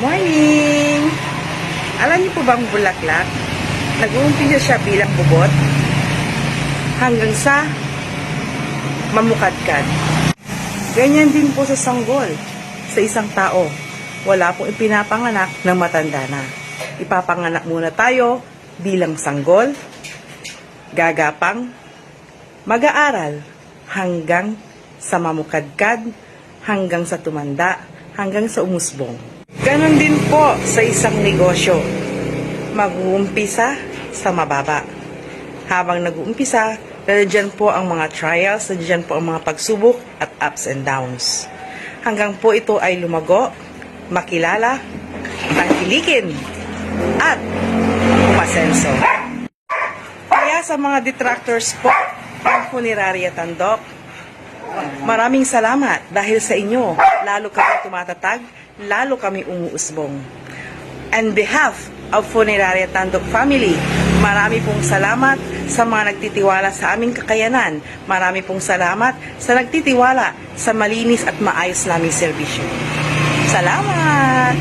Morning! Alam niyo po bang bulaklak? Nag-uumpisa siya bilang bubot hanggang sa mamukadkad. Ganyan din po sa sanggol, sa isang tao. Wala pong ipinapanganak ng matanda na. Ipapanganak muna tayo bilang sanggol, gagapang, mag-aaral hanggang sa mamukadkad, hanggang sa tumanda, hanggang sa umusbong. Ganon din po sa isang negosyo. Mag-uumpisa sa mababa. Habang nag-uumpisa, nandiyan po ang mga trials, nandiyan po ang mga pagsubok at ups and downs. Hanggang po ito ay lumago, makilala, tangkilikin, at umasenso. Kaya sa mga detractors po ng Funeraria Tandok, maraming salamat dahil sa inyo, lalo kami tumatatag, lalo kami umuusbong. On behalf of Funeraria Tandok family, marami pong salamat sa mga nagtitiwala sa aming kakayanan. Marami pong salamat sa nagtitiwala sa malinis at maayos naming serbisyo. Salamat!